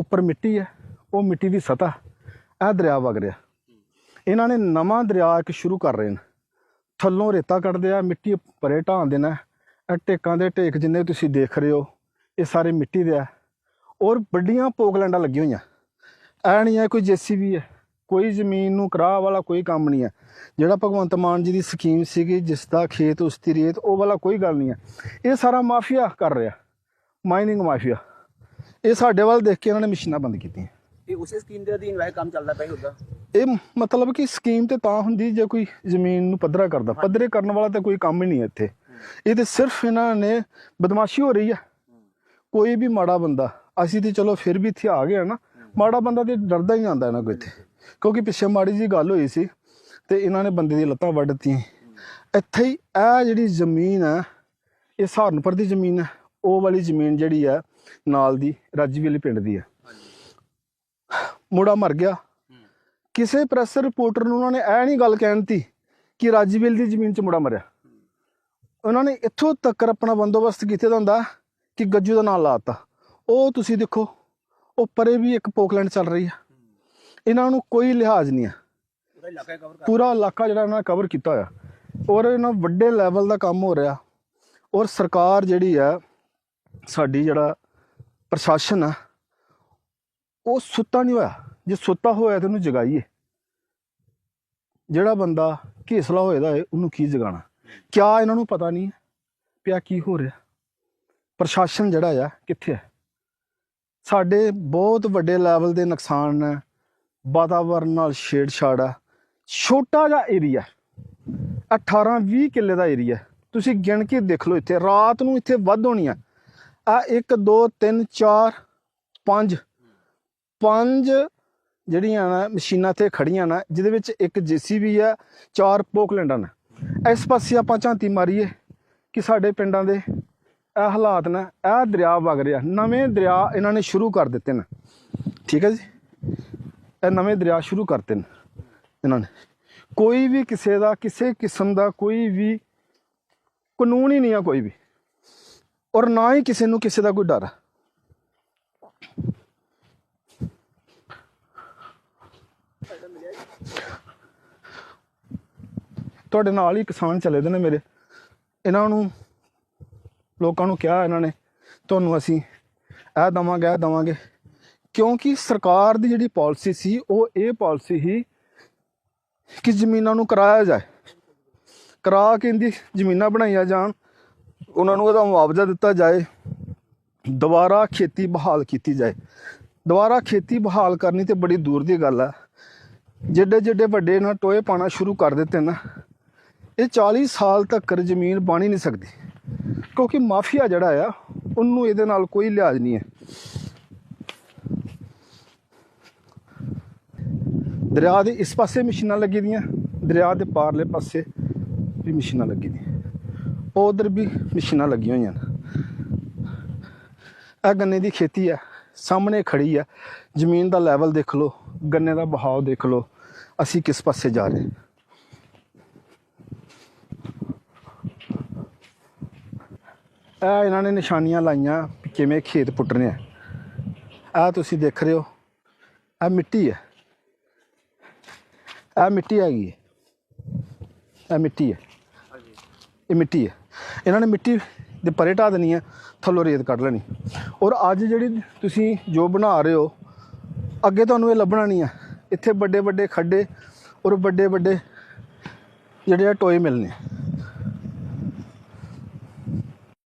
ਉੱਪਰ ਮਿੱਟੀ ਹੈ, ਉਹ ਮਿੱਟੀ ਦੀ ਸਤ੍ਹਾ, ਇਹ ਦਰਿਆ ਵਗ ਰਿਹਾ। ਇਹਨਾਂ ਨੇ ਨਵਾਂ ਦਰਿਆ ਇੱਕ ਸ਼ੁਰੂ ਕਰ ਰਹੇ ਨੇ। ਥੱਲੋਂ ਰੇਤਾ ਕੱਢਦੇ ਆ, ਮਿੱਟੀ ਪਰੇ ਢਾਣ ਦੇਣਾ ਇਹ ਟੇਕਾਂ ਦੇ ਟੇਕ ਜਿੰਨੇ ਤੁਸੀਂ ਦੇਖ ਰਹੇ ਹੋ, ਇਹ ਸਾਰੇ ਮਿੱਟੀ ਦੇ ਆ। ਔਰ ਵੱਡੀਆਂ ਪੋਕਲੈਂਡਾਂ ਲੱਗੀਆਂ ਹੋਈਆਂ। ਐ ਨਹੀਂ ਹੈ ਕੋਈ ਜੀਸੀਬੀ ਹੈ, ਕੋਈ ਜ਼ਮੀਨ ਨੂੰ ਕਰਾਹ ਵਾਲਾ ਕੋਈ ਕੰਮ ਨਹੀਂ ਹੈ। ਜਿਹੜਾ ਭਗਵੰਤ ਮਾਨ ਜੀ ਦੀ ਸਕੀਮ ਸੀਗੀ, ਜਿਸ ਦਾ ਖੇਤ, ਉਸ ਦੀ ਰੇਤ, ਉਹ ਵਾਲਾ ਕੋਈ ਗੱਲ ਨਹੀਂ ਹੈ। ਇਹ ਸਾਰਾ ਮਾਫੀਆ ਕਰ ਰਿਹਾ, ਮਾਈਨਿੰਗ ਮਾਫੀਆ। ਇਹ ਸਾਡੇ ਵੱਲ ਦੇਖ ਕੇ ਇਹਨਾਂ ਨੇ ਮਸ਼ੀਨਾਂ ਬੰਦ ਕੀਤੀਆਂ। ਇਹ ਉਸੇ ਸਕੀਮ ਦੇ ਅਧੀਨ ਵੈਸੇ ਕੰਮ ਚੱਲਦਾ ਪਿਆ ਹੁੰਦਾ? ਇਹ ਮਤਲਬ ਕਿ ਸਕੀਮ ਤੇ ਤਾਂ ਹੁੰਦੀ ਜੇ ਕੋਈ ਜ਼ਮੀਨ ਨੂੰ ਪੱਧਰਾ ਕਰਦਾ। ਪੱਧਰੇ ਕਰਨ ਵਾਲਾ ਤਾਂ ਕੋਈ ਕੰਮ ਹੀ ਨਹੀਂ ਹੈ ਇੱਥੇ। ਇਹ ਤੇ ਸਿਰਫ ਇਹਨਾਂ ਨੇ ਬਦਮਾਸ਼ੀ ਹੋ ਰਹੀ ਹੈ। ਕੋਈ ਵੀ ਮਾੜਾ ਬੰਦਾ ਅਸੀਂ ਤੇ ਚਲੋ ਫਿਰ ਵੀ ਇੱਥੇ ਆ ਗਏ ਆ ਨਾ। ਮਾੜਾ ਬੰਦਾ ਤੇ ਡਰਦਾ ਹੀ ਆਂਦਾ ਇਹਨਾਂ ਕੋਈ ਇੱਥੇ। ਕਿਉਂਕਿ ਪਿੱਛੇ ਮਾੜੀ ਜੀ ਗੱਲ ਹੋਈ ਸੀ ਤੇ ਇਹਨਾਂ ਨੇ ਬੰਦੇ ਦੀਆਂ ਲੱਤਾਂ ਵੱਢ ਦਿੱਤੀਆਂ। ਇੱਥੇ ਹੀ ਇਹ ਜਿਹੜੀ ਜ਼ਮੀਨ ਹੈ ਇਹ ਸਹਾਰਨਪੁਰ ਦੀ ਜ਼ਮੀਨ ਹੈ। ਉਹ ਵਾਲੀ ਜ਼ਮੀਨ ਜਿਹੜੀ ਹੈ ਨਾਲ ਦੀ ਰਾਜੀਵਾਲੀ ਪਿੰਡ ਦੀ ਹੈ ਮੁੰਡਾ ਮਰ ਗਿਆ। ਕਿਸੇ ਪ੍ਰੈਸ ਰਿਪੋਰਟਰ ਨੂੰ ਉਹਨਾਂ ਨੇ ਇਹ ਨਹੀਂ ਗੱਲ ਕਹਿਣਤੀ ਕਿ ਰਾਜੀਵਿਲ ਦੀ ਜ਼ਮੀਨ 'ਚ ਮੁੰਡਾ ਮਰਿਆ। ਉਹਨਾਂ ਨੇ ਇੱਥੋਂ ਤੱਕ ਆਪਣਾ ਬੰਦੋਬਸਤ ਕੀਤੇ ਦਾ ਹੁੰਦਾ ਕਿ ਗੱਜੂ ਦਾ ਨਾਮ ਲਾਤਾ। ਉਹ ਤੁਸੀਂ ਦੇਖੋ ਉਹ ਪਰੇ ਵੀ ਇੱਕ ਪੋਕਲੈਂਡ ਚੱਲ ਰਹੀ ਹੈ ਇਹਨਾਂ ਨੂੰ ਕੋਈ ਲਿਹਾਜ਼ ਨਹੀਂ ਹੈ ਪੂਰਾ ਇਲਾਕਾ ਜਿਹੜਾ ਇਹਨਾਂ ਨੇ ਕਵਰ ਕੀਤਾ ਹੋਇਆ। ਔਰ ਇਹਨਾਂ ਵੱਡੇ ਲੈਵਲ ਦਾ ਕੰਮ ਹੋ ਰਿਹਾ। ਔਰ ਸਰਕਾਰ ਜਿਹੜੀ ਹੈ ਸਾਡੀ ਜਿਹੜਾ ਪ੍ਰਸ਼ਾਸਨ ਆ, ਉਹ ਸੁੱਤਾ ਨਹੀਂ ਹੋਇਆ। ਜੇ ਸੁੱਤਾ ਹੋਇਆ ਤਾਂ ਉਹਨੂੰ ਜਗਾਈਏ। ਜਿਹੜਾ ਬੰਦਾ ਘੇਸਲਾ ਹੋਏਦਾ ਹੈ ਉਹਨੂੰ ਕੀ ਜਗਾਣਾ ਕਿਆ ਇਹਨਾਂ ਨੂੰ ਪਤਾ ਨਹੀਂ ਪਿਆ ਕੀ ਹੋ ਰਿਹਾ? ਪ੍ਰਸ਼ਾਸਨ ਜਿਹੜਾ ਆ, ਕਿੱਥੇ ਹੈ ਸਾਡੇ ਬਹੁਤ ਵੱਡੇ ਲੈਵਲ ਦੇ ਨੁਕਸਾਨ ਹੈ ਵਾਤਾਵਰਨ ਨਾਲ ਛੇੜਛਾੜ ਆ। ਛੋਟਾ ਜਿਹਾ ਏਰੀਆ 18 20 ਕਿੱਲੇ ਦਾ ਏਰੀਆ ਤੁਸੀਂ ਗਿਣ ਕੇ ਦੇਖ ਲਓ ਇੱਥੇ। ਰਾਤ ਨੂੰ ਇੱਥੇ ਵੱਧ ਹੋਣੀ ਆ। ਆ 1 2 3 4 5 ਪੰਜ ਜਿਹੜੀਆਂ ਨਾ ਮਸ਼ੀਨਾਂ ਤੇ ਖੜੀਆਂ ਨਾ, ਜਿਹਦੇ ਵਿੱਚ ਇੱਕ ਜੀਸੀਬੀ ਆ, ਚਾਰ ਪੋਕਲੈਂਡਾਂ ਨੇ। ਇਸ ਪਾਸੇ ਆਪਾਂ ਝਾਂਤੀ ਮਾਰੀਏ ਕਿ ਸਾਡੇ ਪਿੰਡਾਂ ਦੇ ਇਹ ਹਾਲਾਤ ਨੇ, ਇਹ ਦਰਿਆ ਵਗ ਰਿਹਾ। ਨਵੇਂ ਦਰਿਆ ਇਹਨਾਂ ਨੇ ਸ਼ੁਰੂ ਕਰ ਦਿੱਤੇ ਨੇ। ਠੀਕ ਹੈ ਜੀ? ਇਹ ਨਵੇਂ ਦਰਿਆ ਸ਼ੁਰੂ ਕਰਤੇ ਨੇ ਇਹਨਾਂ ਨੇ। ਕੋਈ ਵੀ ਕਿਸੇ ਦਾ, ਕਿਸੇ ਕਿਸਮ ਦਾ ਕੋਈ ਵੀ ਕਾਨੂੰਨ ਹੀ ਨਹੀਂ ਆ ਕੋਈ ਵੀ। ਔਰ ਨਾ ਹੀ ਕਿਸੇ ਨੂੰ ਕਿਸੇ ਦਾ ਕੋਈ ਡਰ। ਆ ਤੁਹਾਡੇ ਨਾਲ ਹੀ ਕਿਸਾਨ ਚਲੇ ਦੇ ਨੇ ਮੇਰੇ। ਇਹਨਾਂ ਨੂੰ, ਲੋਕਾਂ ਨੂੰ ਕਿਹਾ ਇਹਨਾਂ ਨੇ, ਤੁਹਾਨੂੰ ਅਸੀਂ ਇਹ ਦਵਾਂਗੇ ਇਹ ਦਵਾਂਗੇ। ਕਿਉਂਕਿ ਸਰਕਾਰ ਦੀ ਜਿਹੜੀ ਪਾਲਿਸੀ ਸੀ, ਉਹ ਇਹ ਪਾਲਿਸੀ ਸੀ ਕਿ ਜ਼ਮੀਨਾਂ ਨੂੰ ਕਰਾਇਆ ਜਾਏ। ਕਰਾ ਕੇ ਇਹਦੀ ਜ਼ਮੀਨਾਂ ਬਣਾਈਆਂ ਜਾਣ। ਉਹਨਾਂ ਨੂੰ ਇਹਦਾ ਮੁਆਵਜ਼ਾ ਦਿੱਤਾ ਜਾਏ, ਦੁਬਾਰਾ ਖੇਤੀ ਬਹਾਲ ਕੀਤੀ ਜਾਏ। ਦੁਬਾਰਾ ਖੇਤੀ ਬਹਾਲ ਕਰਨੀ ਤੇ ਬੜੀ ਦੂਰ ਦੀ ਗੱਲ ਆ। ਜਿੱਡੇ ਜਿੱਡੇ ਵੱਡੇ ਨਾ ਟੋਏ ਪਾਣਾ ਸ਼ੁਰੂ ਕਰ ਦਿੱਤੇ ਨਾ, ਇਹ 40 ਸਾਲ ਤੱਕ ਜ਼ਮੀਨ ਬਣ ਹੀ ਨਹੀਂ ਸਕਦੀ। ਕਿਉਂਕਿ ਮਾਫੀਆ ਜਿਹੜਾ ਆ, ਉਹਨੂੰ ਇਹਦੇ ਨਾਲ ਕੋਈ ਲਿਹਾਜ਼ ਨਹੀਂ ਹੈ। ਦਰਿਆ ਦੇ ਇਸ ਪਾਸੇ ਮਸ਼ੀਨਾਂ ਲੱਗੀ ਦੀਆਂ, ਦਰਿਆ ਦੇ ਪਾਰਲੇ ਪਾਸੇ ਵੀ ਮਸ਼ੀਨਾਂ ਲੱਗੀ ਦੀਆਂ। ਉਧਰ ਵੀ ਮਸ਼ੀਨਾਂ ਲੱਗੀਆਂ ਹੋਈਆਂ ਨੇ। ਇਹ ਗੰਨੇ ਦੀ ਖੇਤੀ ਹੈ ਸਾਹਮਣੇ ਖੜੀ ਹੈ ਜ਼ਮੀਨ ਦਾ ਲੈਵਲ ਦੇਖ ਲਓ ਗੰਨੇ ਦਾ ਬਹਾਵ ਦੇਖ ਲਓ ਅਸੀਂ ਕਿਸ ਪਾਸੇ ਜਾ ਰਹੇ ਇਹ ਇਹਨਾਂ ਨੇ ਨਿਸ਼ਾਨੀਆਂ ਲਾਈਆਂ ਕਿਵੇਂ ਖੇਤ ਪੁੱਟਣੇ ਆ। ਆ ਤੁਸੀਂ ਦੇਖ ਰਹੇ ਹੋ ਆ ਮਿੱਟੀ ਹੈ ਆ ਮਿੱਟੀ ਹੈਗੀ ਹੈ ਆ ਮਿੱਟੀ ਹੈ ਇਹ ਮਿੱਟੀ ਹੈ ਇਹਨਾਂ ਨੇ ਮਿੱਟੀ ਦੇ ਪਰੇ ਢਾ ਦੇਣੀ ਹੈ ਥੱਲੋਂ ਰੇਤ ਕੱਢ ਲੈਣੀ ਔਰ ਅੱਜ ਜਿਹੜੀ ਤੁਸੀਂ ਜੋ ਬਣਾ ਰਹੇ ਹੋ, ਅੱਗੇ ਤੁਹਾਨੂੰ ਇਹ ਲੱਭਣਾ ਨਹੀਂ ਹੈ ਇੱਥੇ ਵੱਡੇ ਵੱਡੇ ਖੱਡੇ ਔਰ ਵੱਡੇ ਵੱਡੇ ਜਿਹੜੇ ਆ ਟੋਏ ਮਿਲਨੇ ਆ।